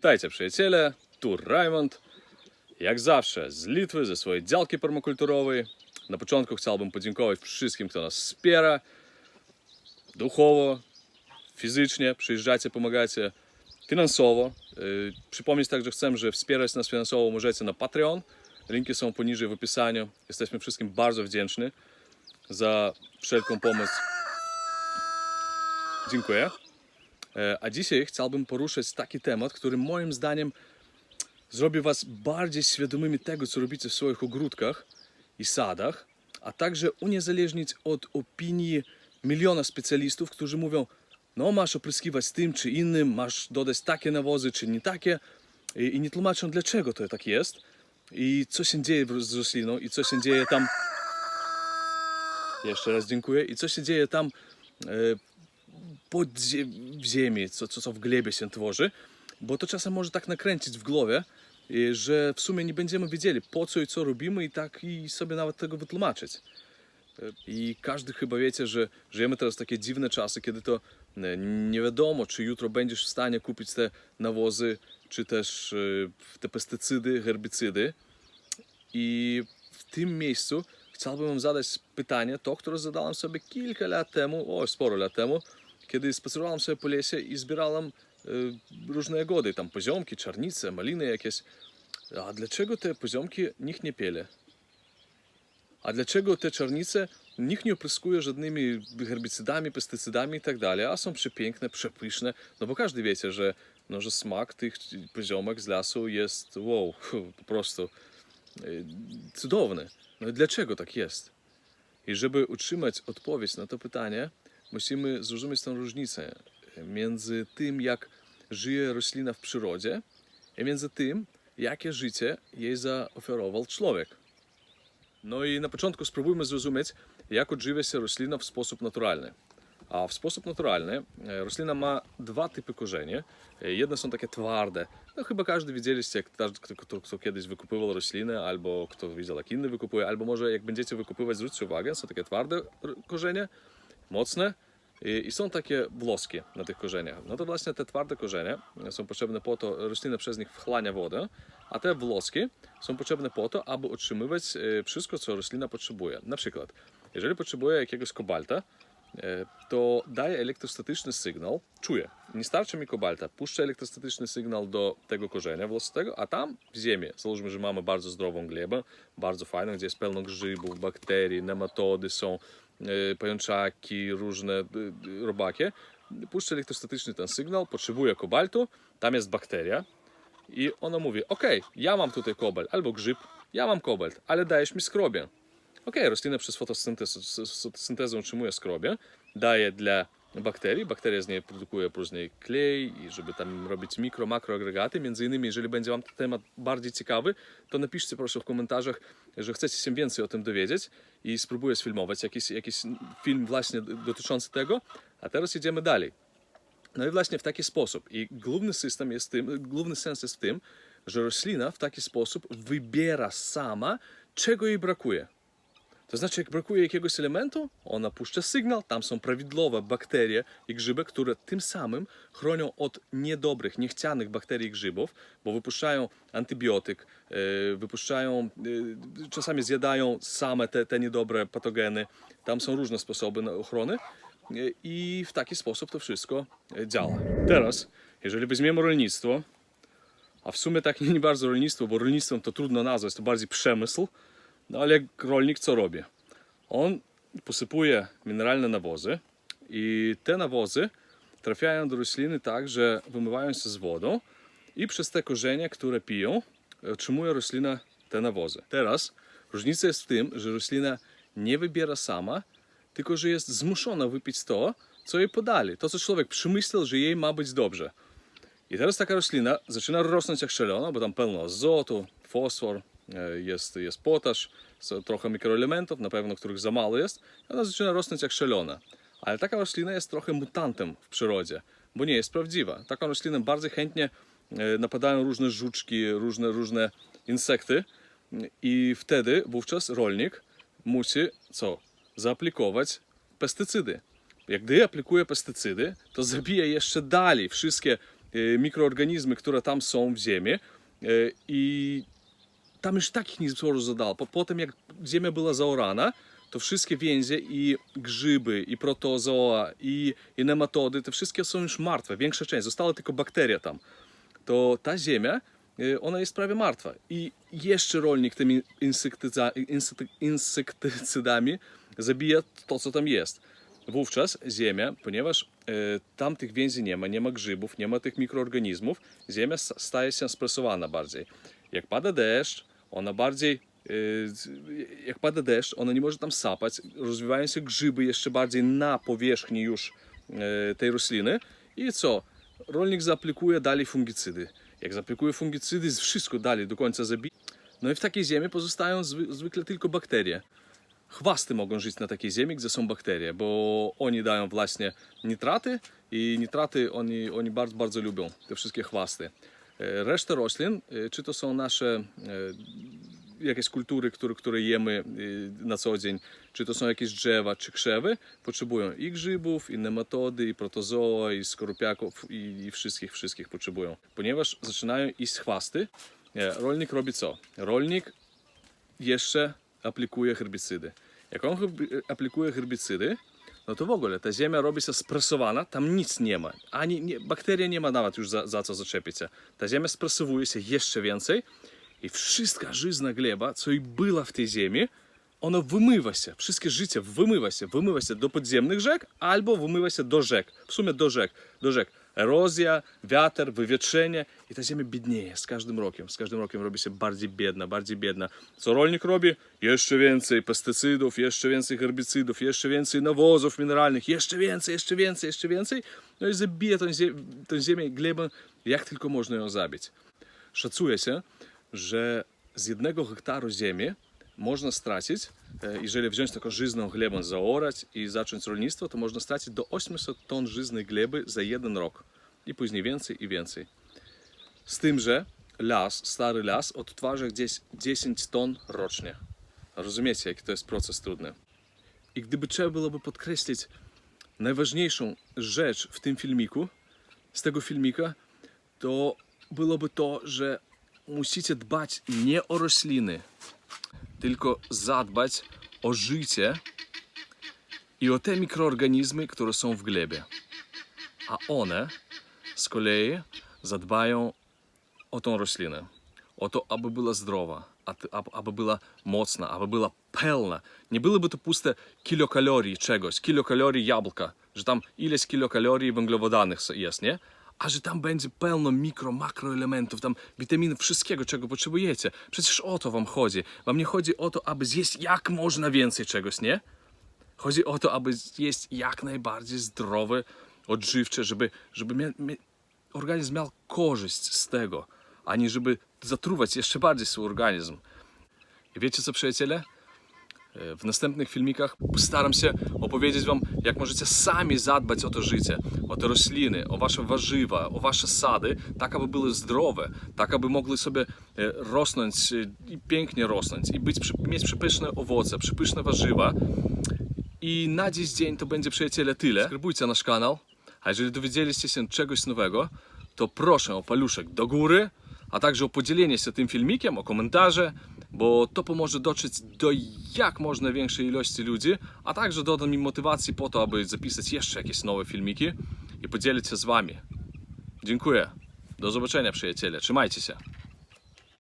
Witajcie przyjaciele, tu Raymond. Jak zawsze z Litwy, ze swojej działki permakulturowej. Na początku chciałbym podziękować wszystkim, kto nas wspiera duchowo, fizycznie, przyjeżdżacie, pomagacie finansowo. Yy, Przypomnieć także chcę, że wspierać nas finansowo możecie na Patreon. Linki są poniżej w opisaniu. Jesteśmy wszystkim bardzo wdzięczni za wszelką pomoc. Dziękuję. E, A dzisiaj chciałbym poruszyć taki temat, który moim zdaniem zrobi Was bardziej świadomymi tego, co robicie w swoich ogródkach i sadach, a także uniezależnić od opinii miliona specjalistów, którzy mówią, no masz opryskiwać tym czy innym, masz dodać takie nawozy czy nie takie i, i nie tłumaczą dlaczego to tak jest i co się dzieje z rośliną i co się dzieje tam. Jeszcze raz dziękuję. I co się dzieje tam e, pod ziemi, co, co, co w glebie się tworzy, bo to czasem może tak nakręcić w głowie, i że w sumie nie będziemy wiedzieli po co i co robimy i tak i sobie nawet tego wytłumaczyć. I każdy chyba wiecie, że żyjemy teraz takie dziwne czasy, kiedy to e, nie wiadomo, czy jutro będziesz w stanie kupić te nawozy, czy też te pestycydy, herbicydy. I w tym miejscu chciałbym Wam zadać pytanie, to, które zadałem sobie kilka lat temu, o, sporo lat temu, kiedy spacerowałem sobie po lesie i zbierałem e, różne jagody, tam poziomki, czarnice, maliny jakieś. A dlaczego te poziomki nikt nie piele? A dlaczego te czarnice nikt nie opryskuje żadnymi herbicydami, pestycydami i tak dalej, a są przepiękne, przepyszne? No bo każdy wiecie, że, no, że smak tych poziomek z lasu jest wow, po prostu y, cudowny. No i dlaczego tak jest? I żeby utrzymać odpowiedź na to pytanie, musimy zrozumieć tę różnicę między tym, jak żyje roślina w przyrodzie i między tym, jakie życie jej zaoferował człowiek. No i na początku spróbujmy zrozumieć, jak odżywia się roślina w sposób naturalny. A w sposób naturalny e, roślina ma dwa typy korzenie. Jedne są takie twarde. No chyba każdy widzieliście, jak każdy, kto, kto, kiedyś wykupywał roślinę, albo kto widział, jak inny wykupuje, albo może jak będziecie wykupywać, zwróćcie uwagę, są takie twarde korzenie, mocne i, są takie włoskie na tych korzeniach. No to właśnie te twarde korzenie są potrzebne po to, roślina przez nich wchłania wodę, a te włoski są potrzebne po to, aby utrzymywać e, wszystko, co roślina potrzebuje. Na przykład, jeżeli potrzebuje jakiegoś kobalta, to daje elektrostatyczny sygnał, czuje, nie starczy mi kobalta, puszcza elektrostatyczny sygnał do tego korzenia włosowego, a tam w ziemi, załóżmy, że mamy bardzo zdrową glebę, bardzo fajną, gdzie jest pełno grzybów, bakterii, nematody są, e, pajączaki, różne e, e, robakie, puszcza elektrostatyczny ten sygnał, potrzebuje kobaltu, tam jest bakteria, i ona mówi, ok, ja mam tutaj kobalt albo grzyb, ja mam kobalt, ale dajesz mi skrobię. Ok, roślina przez fotosyntezę utrzymuje skrobię, daje dla bakterii, bakteria z niej produkuje później klej i żeby tam robić mikro, makroagregaty. Między innymi, jeżeli będzie Wam temat bardziej ciekawy, to napiszcie proszę w komentarzach, że chcecie się więcej o tym dowiedzieć i spróbuję sfilmować jakiś, jakiś film właśnie dotyczący tego. A teraz idziemy dalej. No i właśnie w taki sposób. I główny system jest tym, główny sens jest w tym, że roślina w taki sposób wybiera sama, czego jej brakuje. To znaczy, jak brakuje jakiegoś elementu, ona puszcza sygnał, tam są prawidłowe bakterie i grzyby, które tym samym chronią od niedobrych, niechcianych bakterii i grzybów, bo wypuszczają antybiotyk, e, wypuszczają, e, czasami zjadają same te, te niedobre patogeny. Tam są różne sposoby na ochrony e, i w taki sposób to wszystko działa. Teraz, jeżeli weźmiemy rolnictwo, a w sumie tak nie bardzo rolnictwo, bo rolnictwem to trudno nazwać, to bardziej przemysł, ale jak rolnik co robi? On posypuje mineralne nawozy i te nawozy trafiają do rośliny tak, że wymywają się z wodą i przez te korzenie, które piją, otrzymuje roślina te nawozy. Teraz różnica jest w tym, że roślina nie wybiera sama, tylko że jest zmuszona wypić to, co jej podali, to co człowiek przemyślał, że jej ma być dobrze. I teraz taka roślina zaczyna rosnąć jak szalona, bo tam pełno azotu, fosfor, jest, jest potasz, trochę mikroelementów, na pewno których za mało jest. I ona zaczyna rosnąć jak szalona. Ale taka roślina jest trochę mutantem w przyrodzie, bo nie jest prawdziwa. Taką roślinę bardzo chętnie e, napadają różne żuczki, różne, różne insekty i wtedy wówczas rolnik musi co? Zaaplikować pestycydy. Jak gdy aplikuje pestycydy, to zabija jeszcze dalej wszystkie e, mikroorganizmy, które tam są w ziemi. E, I tam już takich nie zadał. Po, potem jak ziemia była zaorana, to wszystkie więzie i grzyby, i protozoa, i, i nematody, te wszystkie są już martwe, większa część, została tylko bakteria tam. To ta ziemia, y, ona jest prawie martwa. I jeszcze rolnik tymi insektyza, insek- insektycydami zabija to, co tam jest. Wówczas ziemia, ponieważ e, tam tych więzi nie ma, nie ma grzybów, nie ma tych mikroorganizmów, ziemia staje się spresowana bardziej. Jak pada deszcz, ona bardziej, z- jak pada deszcz, ona nie może tam sapać, rozwijają się grzyby jeszcze bardziej na powierzchni już e, tej rośliny i co? Rolnik zaaplikuje dalej fungicydy. Jak zaaplikuje fungicydy, wszystko dalej do końca zabije. No i w takiej ziemi pozostają zwy, zwykle tylko bakterie. Chwasty mogą żyć na takiej ziemi, gdzie są bakterie, bo oni dają właśnie nitraty i nitraty oni, oni bardzo, bardzo lubią, te wszystkie chwasty. E, Reszta roślin, e, czy to są nasze e, jakieś kultury, które, które jemy na co dzień, czy to są jakieś drzewa, czy krzewy, potrzebują i grzybów, i nematody, i protozoa, i skorupiaków, i, i wszystkich, wszystkich potrzebują. Ponieważ zaczynają iść chwasty, rolnik robi co? Rolnik jeszcze aplikuje herbicydy. Jak on aplikuje herbicydy, no to w ogóle ta ziemia robi się spresowana, tam nic nie ma. Ani nie, bakteria nie ma nawet już za, za co zaczepić się. Ta ziemia spresowuje się jeszcze więcej i wszystka żyzna gleba, co i była w tej ziemi, ona wymywa się, wszystkie życie wymywa się, wymywa się do podziemnych rzek albo wymywa się do rzek, w sumie do rzek, do rzek. Erozja, wiatr, wywietrzenie i ta ziemia biednieje z każdym rokiem. Z każdym rokiem robi się bardziej biedna, bardziej biedna. Co rolnik robi? Jeszcze więcej pestycydów, jeszcze więcej herbicydów, jeszcze więcej nawozów mineralnych, jeszcze więcej, jeszcze więcej, jeszcze więcej. No i zabija tę, zie- ziemię, glebę, jak tylko można ją zabić. Szacuje się, że z jednego hektaru ziemi można stracić, e, jeżeli wziąć taką żyzną glebę, zaorać i zacząć rolnictwo, to można stracić do 800 ton żyznej gleby za jeden rok. I później więcej i więcej. Z tym, że las, stary las odtwarza gdzieś 10 ton rocznie. Rozumiecie, jaki to jest proces trudny. I gdyby trzeba byłoby podkreślić najważniejszą rzecz w tym filmiku, z tego filmika, to byłoby to, że musicie dbać nie o rośliny, tylko zadbać o życie i o te mikroorganizmy, które są w glebie. A one z kolei zadbają o tą roślinę, o to, aby była zdrowa, aby była mocna, aby była pełna. Nie byłyby to puste kilokalorii czegoś, kilokalorii jabłka, że tam ileś kilokalorii węglowodanów jest, nie? A że tam będzie pełno mikro, makroelementów, tam witaminów, wszystkiego, czego potrzebujecie. Przecież o to wam chodzi. Wam nie chodzi o to, aby zjeść jak można więcej czegoś, nie? Chodzi o to, aby jeść jak najbardziej zdrowe, odżywcze, żeby, żeby mia, mia, organizm miał korzyść z tego, a nie żeby zatruwać jeszcze bardziej swój organizm. I wiecie co, przyjaciele? E, W następnych filmikach postaram się opowiedzieć Wam, jak możecie sami zadbać o to życie, o te rośliny, o Wasze warzywa, o Wasze sady, tak aby były zdrowe, tak aby mogły sobie e, rosnąć e, i pięknie rosnąć, i być, mieć przepyszne owoce, przepyszne warzywa. I na dziś dzień to będzie, przyjaciele, tyle. Subskrybujcie nasz kanał, a jeżeli dowiedzieliście się czegoś nowego, to proszę o paluszek do góry, a także o podzielenie się tym filmikiem, o komentarze, bo to pomoże dotrzeć do jak można większej ilości ludzi, a także doda mi motywacji po to, aby zapisać jeszcze jakieś nowe filmiki i podzielić się z Wami. Dziękuję. Do zobaczenia, przyjaciele. Trzymajcie się.